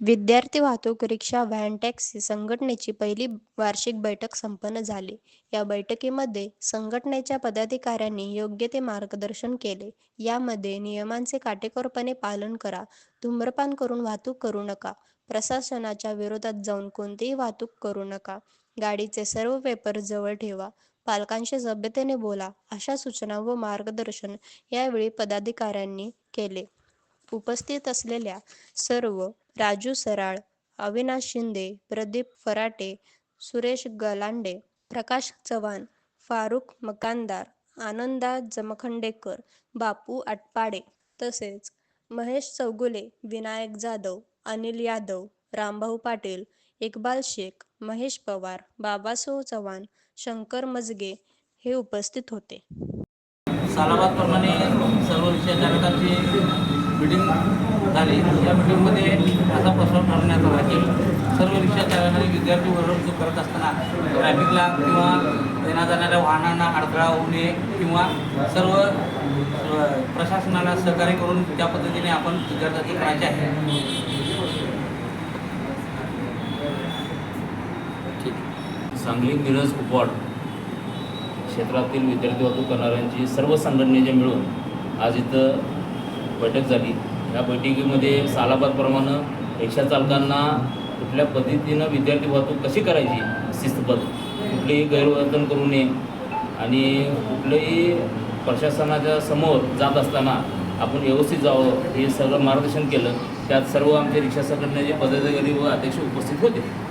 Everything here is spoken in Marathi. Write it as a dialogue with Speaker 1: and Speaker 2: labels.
Speaker 1: विद्यार्थी वाहतूक रिक्षा व्हॅन टॅक्सी संघटनेची पहिली वार्षिक बैठक संपन्न झाली. या बैठकीमध्ये संघटनेच्या पदाधिकाऱ्यांनी योग्य ते मार्गदर्शन केले. यामध्ये नियमांचे काटेकोरपणे पालन करा, धूम्रपान करून वाहतूक करू नका, प्रशासनाच्या विरोधात जाऊन कोणतीही वाहतूक करू नका, गाडीचे सर्व पेपर जवळ ठेवा, पालकांशी सभ्यतेने बोला अशा सूचना व मार्गदर्शन यावेळी पदाधिकाऱ्यांनी केले. उपस्थित असलेल्या सर्व राजू सराळ, अविनाश शिंदे, प्रदीप फराटे, सुरेश गलांडे, प्रकाश चव्हाण, फारुख मकानदार, आनंदा जमखंडेकर, बापू आटपाडे तसेच महेश चौगुले, विनायक जाधव, अनिल यादव, रामभाऊ पाटील, इक्बाल शेख, महेश पवार, बाबासाहेब चव्हाण, शंकर मजगे हे उपस्थित होते.
Speaker 2: सालाबादप्रमाणे सर्व विषय मिटिंग झाली. या मिटिंगमध्ये असा प्रस्ताव ठरवण्यात आला की सर्व रिक्षा चालकांनी विद्यार्थी वर्ग करत असताना ट्रॅफिकला किंवा येण्या जाणाऱ्या वाहनांना अडथळा होऊ नये किंवा सर्व प्रशासनाला सहकार्य करून त्या पद्धतीने आपण विद्यार्थ्यांची करायचे आहे.
Speaker 3: सांगली मिरज कुपवाड क्षेत्रातील विद्यार्थी वाहतूक करणाऱ्यांची सर्व संघटनेचे मिळून आज इथं बैठक झाली. या बैठकीमध्ये सालाबादप्रमाणे रिक्षा चालकांना कुठल्या पद्धतीनं विद्यार्थी वाहतूक कशी करायची? शिस्तबद्ध. कुठलेही गैरवर्तन करू नये. आणि कुठलंही प्रशासनाच्या समोर जात असताना आपण व्यवस्थित जावं. हे सगळं मार्गदर्शन केलं. त्यात सर्व आमचे रिक्षा संघटनेचे पदाधिकारी व अध्यक्ष उपस्थित होते.